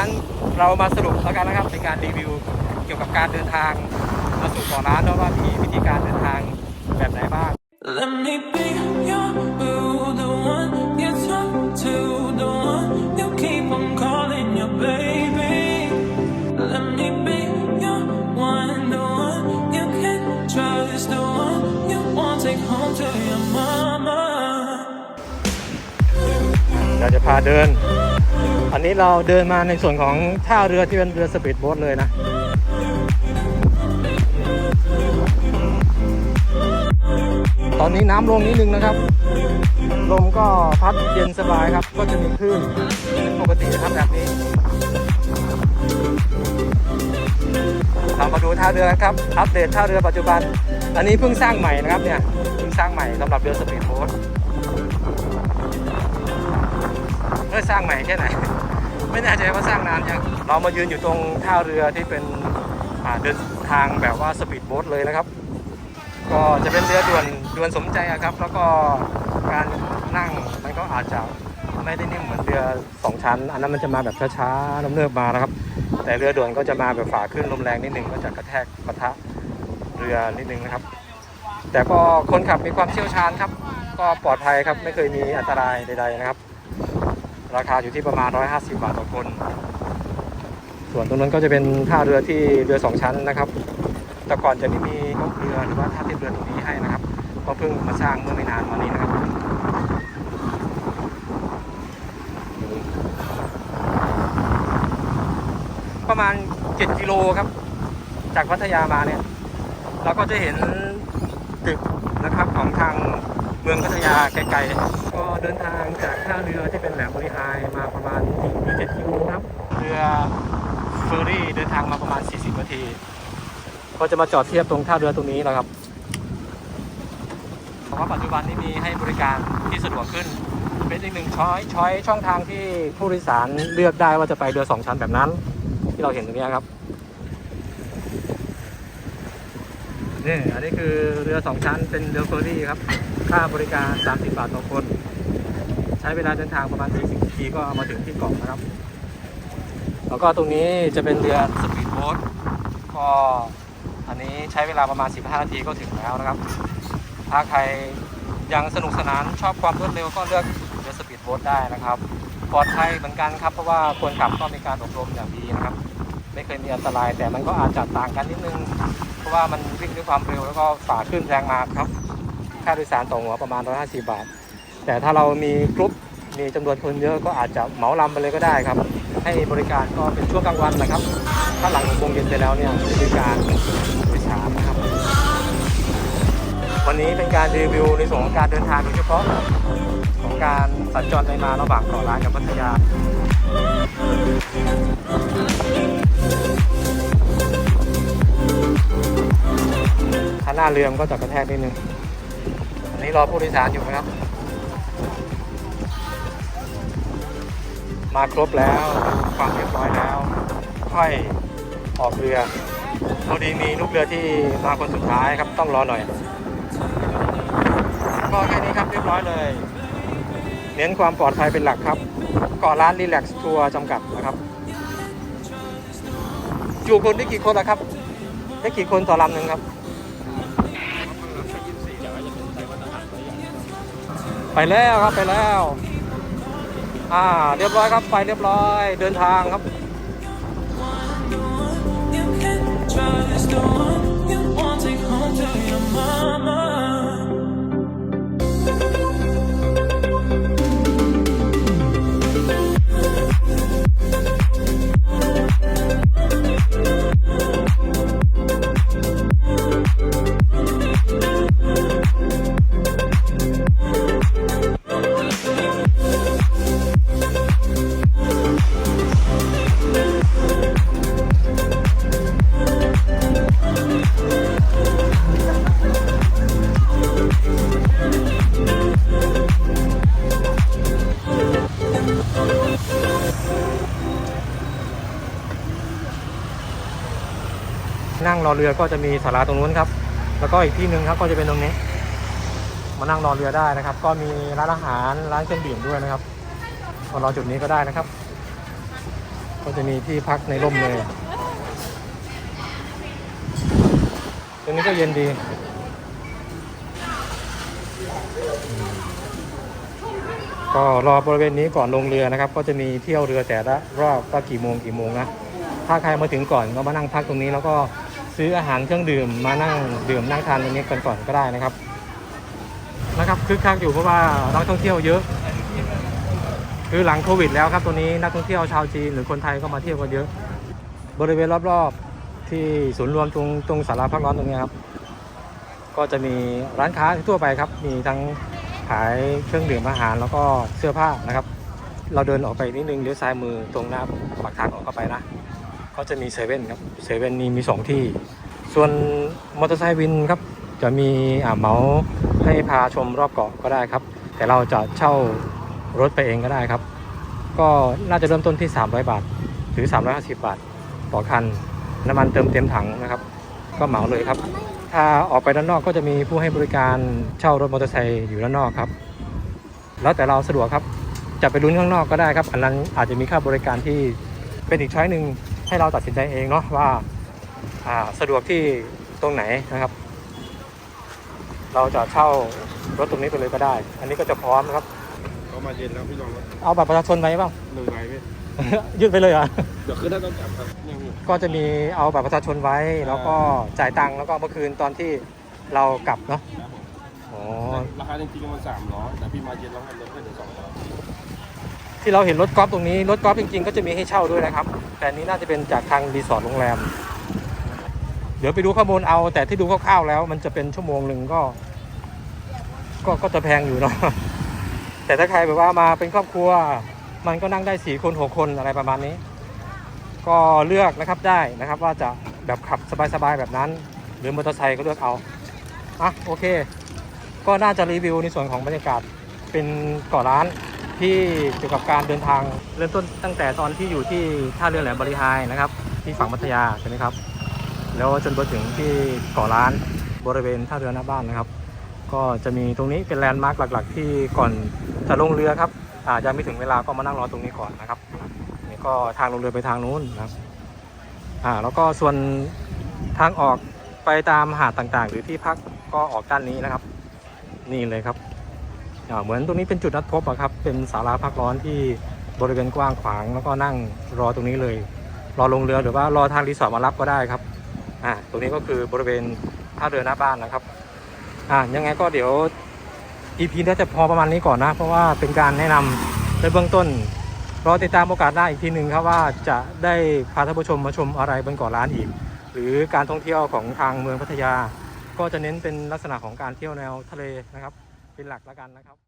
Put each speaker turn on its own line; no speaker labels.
งั้นเรามาสรุปแล้วกันนะครับในการรีวิวเกี่ยวกับการเดินทางมาสู่เกาะล้านแล้วว่ามีวิธีการเดินทางแบบไหนบ้าง
Let me be your boo, the one you talk to, the one you keep on calling your baby. Let me be your one, the one you can trust, the one you want take home to your mama.
เราจะพาเดิน อันนี้เราเดินมาในส่วนของท่าเรือที่เป็นเรือสปีดโบ๊ทเลยนะตอนนี้น้ำลงนิดนึงนะครับ ลมก็พัดเย็นสบายครับ ก็จะมีคลื่นปกตินะครับแบบนี้ เรามาดูท่าเรือครับ อัปเดตท่าเรือปัจจุบัน อันนี้เพิ่งสร้างใหม่นะครับเนี่ย เพิ่งสร้างใหม่สำหรับเรือสปีดโบ๊ทเออสร้างใหม่แค่ไหน ไม่แน่ใจว่าสร้างนานยังเรามายืนอยู่ตรงท่าเรือที่เป็นเดินทางแบบว่าสปีดโบ๊ทเลยนะครับ ก็จะเป็นเรือด่วนด่วนสมใจอะครับ แล้วก็การนั่งมันก็อาจจะไม่ได้นิ่มเหมือนเรือสองชั้น อันนั้นมันจะมาแบบช้าๆน้ำเนิบมานะครับ แต่เรือด่วนก็จะมาแบบฝ่าขึ้นลมแรงนิดนึงก็จะกระแทกปะทะเรือนิดนึงนะครับ แต่ก็คนขับมีความเชี่ยวชาญครับ ก็ปลอดภัยครับไม่เคยมีอันตรายใดๆนะครับ ราคาอยู่ที่ประมาณ 150 บาทต่อคน ส่วนตรงนั้นก็จะเป็นท่าเรือที่เรือสองชั้นนะครับ แต่ก่อนจะไม่มีกองเรือหรือว่าท่าเทียบเรือตรงนี้ให้นะครับก็เพิ่งมาสร้างเมื่อไม่นานมานี้นะครับประมาณ 7 กิโลครับ จากพัทยามาเนี่ย เราก็จะเห็นตึกนะครับของทาง เมืองพัทยาไกลๆ ก็เดินทางจากท่าเรือที่เป็นแหลมบริหายมาประมาณ7กิโลครับ เรือเฟอร์รี่เดินทางมาประมาณ 40 นาที ก็จะมาจอดเทียบตรงท่าเรือตรงนี้แล้วครับเพราะว่าปัจจุบันนี้มีให้บริการที่สะดวกขึ้น เป็นอีกหนึ่งช้อยช้อยช่องทางที่ผู้โดยสารเลือกได้ว่าจะไปเรือสองชั้นแบบนั้น ที่เราเห็นตรงนี้ครับ นี่อันนี้คือเรือสองชั้นเป็นเรือเฟอร์รี่ครับ ค่าบริการ 30 บาทต่อคน ใช้เวลาเดินทางประมาณ 40นาทีก็เอามาถึงที่เกาะนะครับ แล้วก็ตรงนี้จะเป็นเรือสปีดโบ๊ทก็อันนี้ใช้เวลาประมาณ 15 นาทีก็ถึงแล้วนะครับ ถ้าใครยังสนุกสนานชอบความรวดเร็วก็เลือกเรือสปีดโบ๊ทได้นะครับปลอดภัยเหมือนกันครับ เพราะว่าคนขับก็มีการอบรมอย่างดีนะครับ ไม่เคยมีอันตรายแต่มันก็อาจจะต่างกันนิดนึง เพราะว่ามันวิ่งด้วยความเร็วแล้วก็ฝ่าขึ้นแรงมาครับ ค่าโดยสารต่อหัวประมาณ 150 บาท แต่ถ้าเรามีกรุ๊ปมีจำนวนคนเยอะก็อาจจะเหมาลำไปเลยก็ได้ครับ ให้บริการก็เป็นช่วงกลางวันนะครับ ถ้าหลังหกโมงเย็นไปแล้วเนี่ยบริการโดยสารนะครับ วันนี้เป็นการรีวิวในส่วนของการเดินทางโดยเฉพาะของการสัญจรไปมาระหว่างเกาะล้านกับพัทยาาหน้าเรือมก็จะกระแทกนิดนึงอันนี้รอผู้โดยสารอยู่นะครับ มาครบแล้วความเรียบร้อยแล้ว ค่อยออกเรือพอดีมีลูกเรือที่มาคนสุดท้ายครับต้องรอหน่อยก็แค่นี้ครับเรียบร้อยเลย เน้นความปลอดภัยเป็นหลักครับกาะร้านรีแลกซ์ทัวร์จำกัดนะครับจูคนได้กี่คนละครับ ได้กี่คนต่อลำหนึ่งครับ ไปแล้วครับไปแล้ว อ่า เรียบร้อยครับไปเรียบร้อย เดินทางครับ งรอเรือก็จะมีศาลาตรงนู้นครับ แล้วก็อีกที่หนึ่งครับก็จะเป็นตรงนี้ มานั่งรอเรือได้นะครับ ก็มีร้านอาหารร้านเครื่องดื่มด้วยนะครับมารอจุดนี้ก็ได้นะครับ ก็จะมีที่พักในร่มเลยตรงนี้ก็เย็นดีก็รอบริเวณนี้ก่อนลงเรือนะครับ ก็จะมีเที่ยวเรือแต่ละรอบว่ากี่โมงกี่โมงนะถ้าใครมาถึงก่อนก็มานั่งพักตรงนี้แล้วก็ ซื้ออาหารเครื่องดื่มมานั่งดื่มนั่งทานตรงนี้กันก่อนก็ได้นะครับนะครับคึกคักอยู่เพราะว่านักท่องเที่ยวเยอะ คือหลังโควิดแล้วครับตัวนี้นักท่องเที่ยวชาวจีนหรือคนไทยก็มาเที่ยวกันเยอะ บริเวณรอบๆที่ศูนย์รวมตรงตรงสาราพักร้อนตรงนี้ครับ ก็จะมีร้านค้าทั่วไปครับ มีทั้งขายเครื่องดื่มอาหารแล้วก็เสื้อผ้านะครับ เราเดินออกไปนิดนึงเลี้ยวซ้ายมือตรงหน้าปากทางออกเข้าไปนะ ก็จะมีเซเว่นครับเซเว่นนี่มีสองที่ ส่วนมอเตอร์ไซค์วินครับ จะมีอ่าเหมาให้พาชมรอบเกาะก็ได้ครับ แต่เราจะเช่ารถไปเองก็ได้ครับ ก็น่าจะเริ่มต้นที่ 300 บาท หรือ 350 บาท ต่อคัน น้ำมันเติมเต็มถังนะครับ ก็เหมาเลยครับ ถ้าออกไปด้านนอกก็จะมีผู้ให้บริการเช่ารถมอเตอร์ไซค์อยู่ด้านนอกครับ แล้วแต่เราสะดวกครับ จะไปลุ้นข้างนอกก็ได้ครับ อันนั้นอาจจะมีค่าบริการที่เป็นอีกช้อยหนึ่ง ให้เราตัดสินใจเองเนาะว่าอ่าสะดวกที่ตรงไหนนะครับ เราจะเช่ารถตรงนี้ไปเลยก็ได้ อันนี้ก็จะพร้อมนะครับ
เขามาเย็นแล้วพี่ลองแล้ว
เอาบัตรประชาชนไว้บ้าง
หนึ่งใบพี่
ยืดไปเลยเหรอะ
เดี๋ยวขึ้นได้ต้องจับครับยังมี
ก็จะมีเอาบัตรประชาชนไว้ แล้วก็จ่ายตังค์แล้วก็เมื่อคืนตอนที่เรากลับเนาะ
ครับผม
อ๋อ
ราคาจริงๆมันสามร้อยแต่พี่มาเย็นแล้วให้ลดให้เหลือสองร้อย
ที่เราเห็นรถกอล์ฟตรงนี้ รถกอล์ฟจริงๆ ก็จะมีให้เช่าด้วยนะครับ แต่นี้น่าจะเป็นจากทางรีสอร์ทโรงแรม เดี๋ยวไปดูข้อมูลเอา แต่ที่ดูคร่าวๆแล้ว มันจะเป็นชั่วโมงหนึ่งก็ ก็ก็จะแพงอยู่เนาะแต่ถ้าใครแบบว่ามาเป็นครอบครัว มันก็นั่งได้สี่คนหกคนอะไรประมาณนี้ ก็เลือกนะครับได้นะครับ ว่าจะแบบขับสบายๆแบบนั้น หรือมอเตอร์ไซค์ก็เลือกเอาอะโอเค ก็น่าจะรีวิวในส่วนของบรรยากาศเป็นเกาะร้าน ที่เกี่ยวกับการเดินทางเริ่มต้นตั้งแต่ตอนที่อยู่ที่ท่าเรือแหลมบริหายนะครับที่ฝั่งพัทยาใช่ไหมครับ แล้วจนไปถึงที่เกาะล้านบริเวณท่าเรือหน้าบ้านนะครับ ก็จะมีตรงนี้เป็นแลนด์มาร์คหลัก ๆ ที่ก่อนจะลงเรือครับอาจจะไม่ถึงเวลาก็มานั่งรอตรงนี้ก่อนนะครับนี่ก็ทางลงเรือไปทางนู้นนะครับอ่าแล้วก็ส่วนทางออกไปตามหาดต่างๆ หรือที่พักก็ออกด้านนี้นะครับ นี่เลยครับ เหมือนตรงนี้เป็นจุดนัดพบอะครับ เป็นศาลาพักร้อนที่บริเวณกว้างขวาง แล้วก็นั่งรอตรงนี้เลย รอลงเรือหรือว่ารอทางรีสอร์ทมารับก็ได้ครับ อ่า ตรงนี้ก็คือบริเวณท่าเรือหน้าบ้านนะครับ อ่า ยังไงก็เดี๋ยว EP นี้จะพอประมาณนี้ก่อนนะ เพราะว่าเป็นการแนะนำในเบื้องต้น รอติดตามโอกาสหน้าอีกทีหนึ่งครับว่าจะได้พาท่านผู้ชมมาชมอะไรบนเกาะล้านอีก หรือการท่องเที่ยวของทางเมืองพัทยา ก็จะเน้นเป็นลักษณะของการเที่ยวแนวทะเลนะครับ เป็นหลักแล้วกันนะครับ